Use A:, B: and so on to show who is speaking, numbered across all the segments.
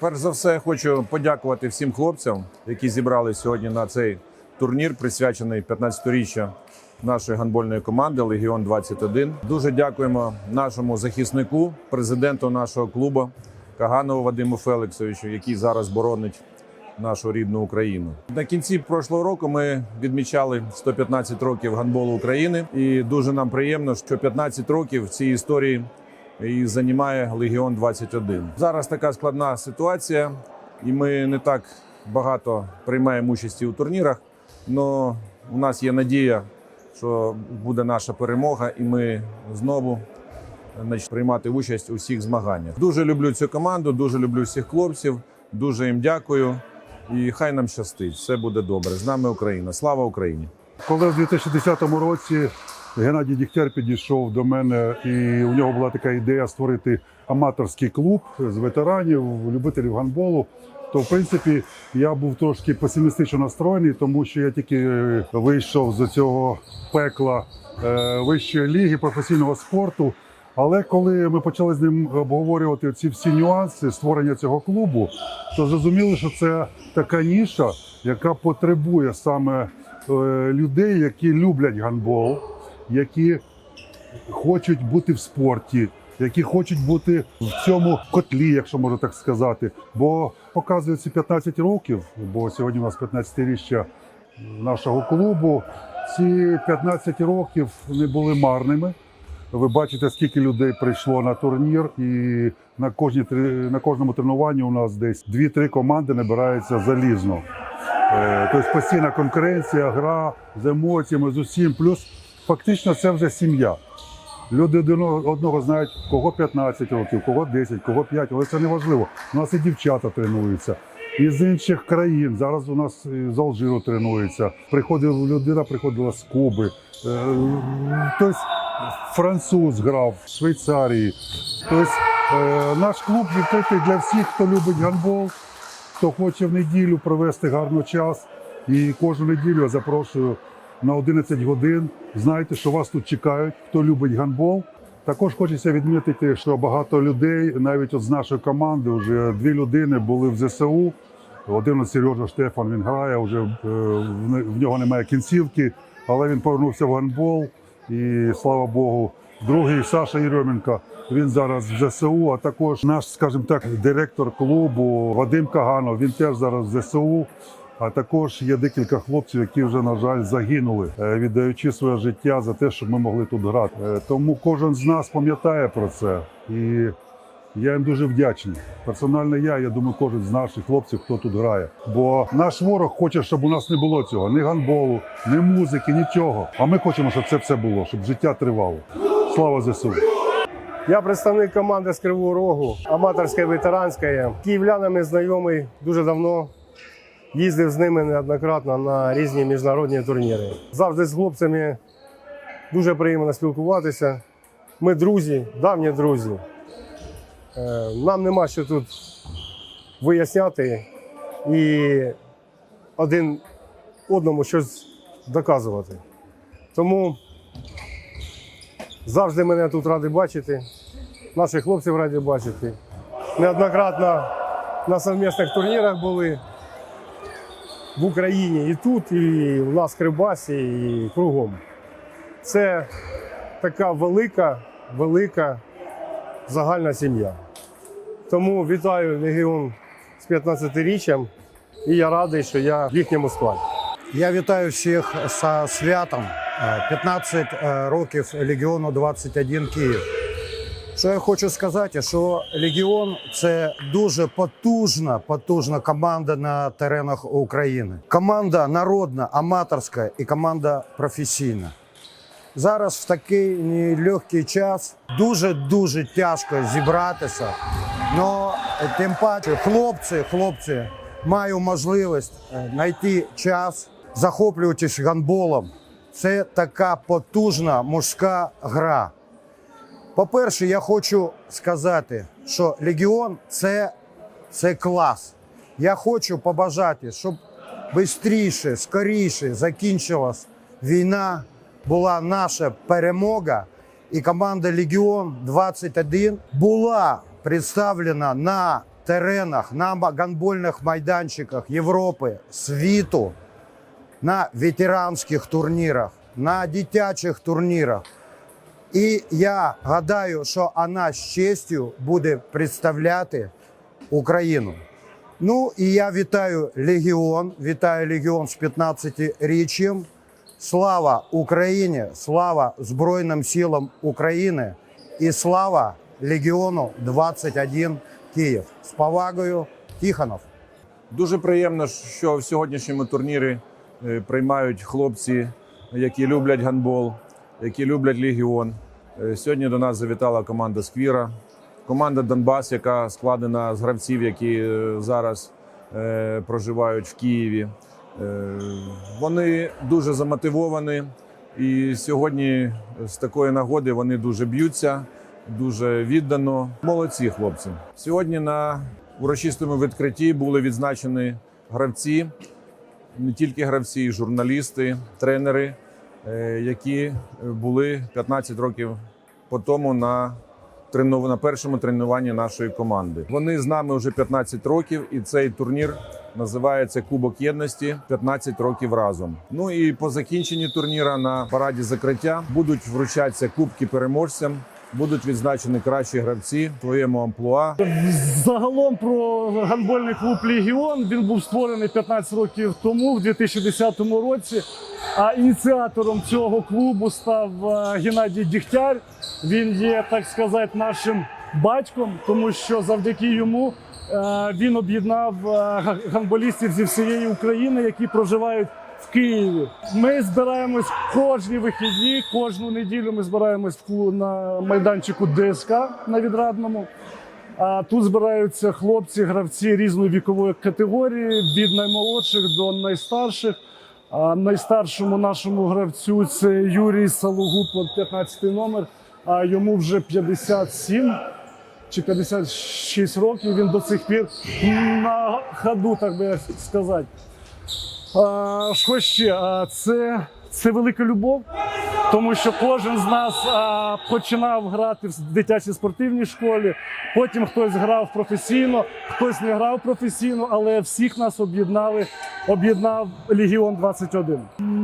A: Перш за все, хочу подякувати всім хлопцям, які зібрали сьогодні на цей турнір, присвячений 15-річчю нашої гандбольної команди Легіон 21 Дуже дякуємо нашому захиснику, президенту нашого клубу Каганову Вадиму Феликсовичу, який зараз боронить нашу рідну Україну. На кінці прошлого року ми відмічали 115 років гандболу України, і дуже нам приємно, що 15 років в цій історії і займає Легіон 21 Зараз така складна ситуація, і ми не так багато приймаємо участі у турнірах. але у нас є надія, що буде наша перемога, і ми знову значить, приймати участь у всіх змаганнях. Дуже люблю цю команду, дуже люблю всіх хлопців, дуже їм дякую. І хай нам щастить, все буде добре. З нами Україна. Слава Україні!
B: Коли в 2010 році Геннадій Дігтяр підійшов до мене, і у нього була така ідея створити аматорський клуб з ветеранів, любителів гандболу. То, в принципі, я був трошки песимістично настроєний, тому що я тільки е, вийшов з цього пекла е, вищої ліги професійного спорту. Але коли ми почали з ним обговорювати ці всі нюанси створення цього клубу, то зрозуміли, що це така ніша, яка потребує саме е, людей, які люблять гандбол, які хочуть бути в спорті, які хочуть бути в цьому котлі, якщо можна так сказати. Бо показує ці 15 років, бо сьогодні у нас 15-річчя нашого клубу. Ці 15 років не були марними. Ви бачите, скільки людей прийшло на турнір, і на кожній трі- на кожному тренуванні у нас десь 2-3 команди набираються залізно. Е, Тобто постійна конкуренція, гра з емоціями, з усім. Плюс фактично це вже сім'я. Люди одного знають, кого 15 років, кого 10, кого 5, але це не важливо. У нас і дівчата тренуються. Із інших країн. Зараз у нас з Алжиру тренується. Приходила людина, приходила з Куби. Тобто француз грав в Швейцарії. Тобто наш клуб відкритий для всіх, хто любить гандбол, хто хоче в неділю провести гарний час. І кожну неділю я запрошую на 11 годин. Знайте, що вас тут чекають, хто любить гандбол. Також хочеться відмітити, що багато людей, навіть от з нашої команди, вже дві людини були в ЗСУ. Один Сережа Штефан він грає, вже е, в нього немає кінцівки, але він повернувся в гандбол. І слава Богу, другий Саша Єрьоменко, він зараз в ЗСУ, а також наш, скажімо так, директор клубу Вадим Каганов, він теж зараз в ЗСУ. А також є декілька хлопців, які вже, на жаль, загинули, е, віддаючи своє життя за те, щоб ми могли тут грати. Е, Тому кожен з нас пам'ятає про це. І я їм дуже вдячний. Персонально я, я думаю, кожен з наших хлопців, хто тут грає. Бо наш ворог хоче, щоб у нас не було цього, ні гандболу, ні музики, нічого. А ми хочемо, щоб це все було, щоб життя тривало. Слава ЗСУ!
C: Я представник команди з Кривого Рогу, аматорська ветеранська. Київлянами знайомий дуже давно. Їздив з ними неоднократно на різні міжнародні турніри. Завжди з хлопцями дуже приємно спілкуватися. Ми друзі, давні друзі. Е, Нам нема що тут виясняти і один одному щось доказувати. Тому Завжди мене тут раді бачити, наших хлопців раді бачити. Неоднократно на совмісних турнірах були в Україні і тут, і у нас в Кривбасі, і кругом. Це така велика, велика загальна сім'я. Тому вітаю Легіон з 15-річчям і я радий, що я в їхньому складі.
D: Я вітаю всіх з святом. Е, 15 е, років Легіону 21 Київ. Що я хочу сказати, що Легіон це дуже потужна, потужна команда на теренах України. Команда народна, аматорська і команда професійна. Зараз в такий нелегкий час дуже дуже тяжко зібратися. Но тим паче хлопці, хлопці мають можливість е, знайти час, захоплюватись гандболом. Це така потужна мужська гра. По-перше, я хочу сказати, що Легіон це, це клас. Я хочу побажати, щоб швидше, скоріше закінчилась війна, була наша перемога, і команда Легіон 21 була представлена на теренах, на гандбольних майданчиках Європи, світу, на ветеранських турнірах, на дитячих турнірах. І я гадаю, що вона з честю буде представляти Україну. Ну і я вітаю Легіон, вітаю Легіон з 15-річчям. Слава Україні, слава Збройним силам України і слава Легіону 21 Київ. З повагою, Тихонов.
A: Дуже приємно, що в сьогоднішньому турнірі е, приймають хлопці, які люблять гандбол, які люблять легіон. Е, Сьогодні до нас завітала команда Сквіра, команда Донбас, яка складена з гравців, які е, зараз е, проживають в Києві. Вони дуже замотивовані, і сьогодні з такої нагоди вони дуже б'ються, дуже віддано. Молодці хлопці. Сьогодні на урочистому відкритті були відзначені гравці, не тільки гравці, і журналісти, тренери, які були 15 років по тому на на першому тренуванні нашої команди. Вони з нами вже 15 років, і цей турнір називається Кубок єдності 15 років разом. Ну і по закінченні турніра на параді закриття будуть вручатися кубки переможцям. Будуть відзначені кращі гравці в своєму амплуа.
E: Загалом про гандбольний клуб Легіон він був створений 15 років тому, в 2010 році. А ініціатором цього клубу став е, Геннадій Дігтяр. Він є, так сказати, нашим батьком, тому що завдяки йому е, він об'єднав е, гандболістів зі всієї України, які проживають в Києві. Ми збираємось кожні вихідні, кожну неділю ми збираємось на майданчику ДСК на відрадному. А тут збираються хлопці, гравці різної вікової категорії, від наймолодших до найстарших. А найстаршому нашому гравцю це Юрій Салугуп, от 15 номер, а йому вже 57 чи 56 років. Він до сих пір на ходу, так би сказати. А, що ще? А, це, це велика любов, тому що кожен з нас а, починав грати в дитячій спортивній школі. Потім хтось грав професійно, хтось не грав професійно, але всіх нас об'єднали, об'єднав Легіон 21.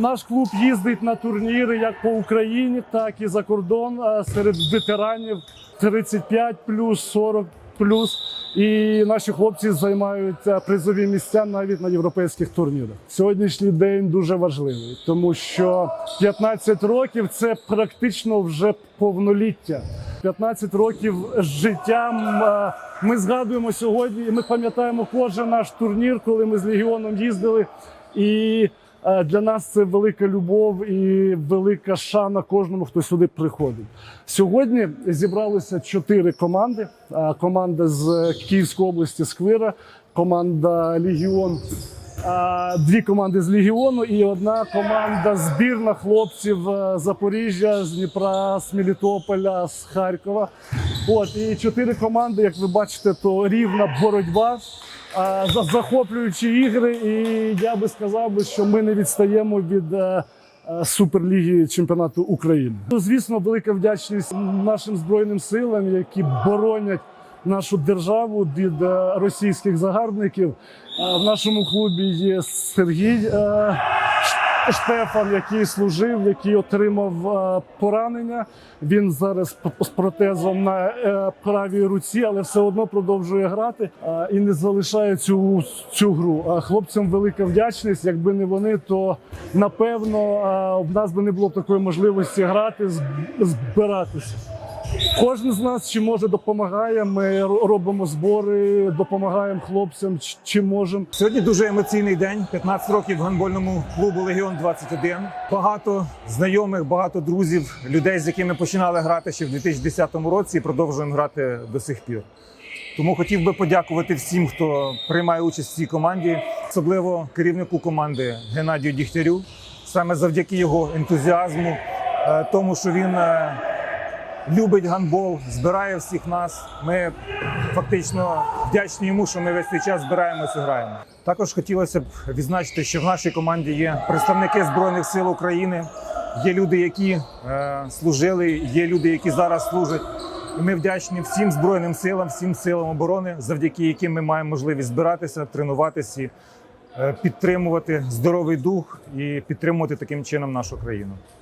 E: Наш клуб їздить на турніри як по Україні, так і за кордон серед ветеранів 35 40 плюс. І наші хлопці займають е, призові місця навіть на європейських турнірах. Сьогоднішній день дуже важливий, тому що 15 років це практично вже повноліття. 15 років життя. м, е, Ми згадуємо сьогодні, і ми пам'ятаємо кожен наш турнір, коли ми з легіоном їздили. І для нас це велика любов і велика шана кожному, хто сюди приходить. Сьогодні зібралися чотири команди: Е, команда з Київської області Сквира, команда Легіон. е, Дві команди з Легіону і одна команда збірна хлопців е, Запоріжжя, з Дніпра, з Мелітополя, з Харкова. От і чотири команди, як ви бачите, то рівна боротьба, захоплюючі ігри. І я би сказав що ми не відстаємо від. е, е, Суперліги чемпіонату України. Ну, Звісно, велика вдячність нашим збройним силам, які боронять нашу державу від е, російських загарбників. В нашому клубі є Сергій Штефан, який служив, який отримав е, поранення. Він зараз з протезом на е, правій руці, але все одно продовжує грати і не залишає цю, цю гру. Хлопцям велика вдячність. Якби не вони, то напевно в нас би не було такої можливості грати, збиратися. Кожен з нас чи може допомагає. Ми робимо збори, допомагаємо хлопцям, чи можемо.
F: Сьогодні дуже емоційний день. 15 років гандбольному клубу Легіон 21. Багато знайомих, багато друзів, людей, з якими починали грати ще в 2010 році і продовжуємо грати до сих пір. Тому хотів би подякувати всім, хто приймає участь в цій команді, особливо керівнику команди Геннадію Дігтярю. Саме завдяки його ентузіазму, е, тому що він е, любить гандбол, збирає всіх нас. Ми фактично вдячні йому, що ми весь цей час збираємося і граємо. Також хотілося б відзначити, що в нашій команді є представники збройних сил України. Є люди, які е, служили, є люди, які зараз служать. І ми вдячні всім збройним силам, всім силам оборони, завдяки яким ми маємо можливість збиратися, тренуватися, е, підтримувати здоровий дух і підтримувати таким чином нашу країну.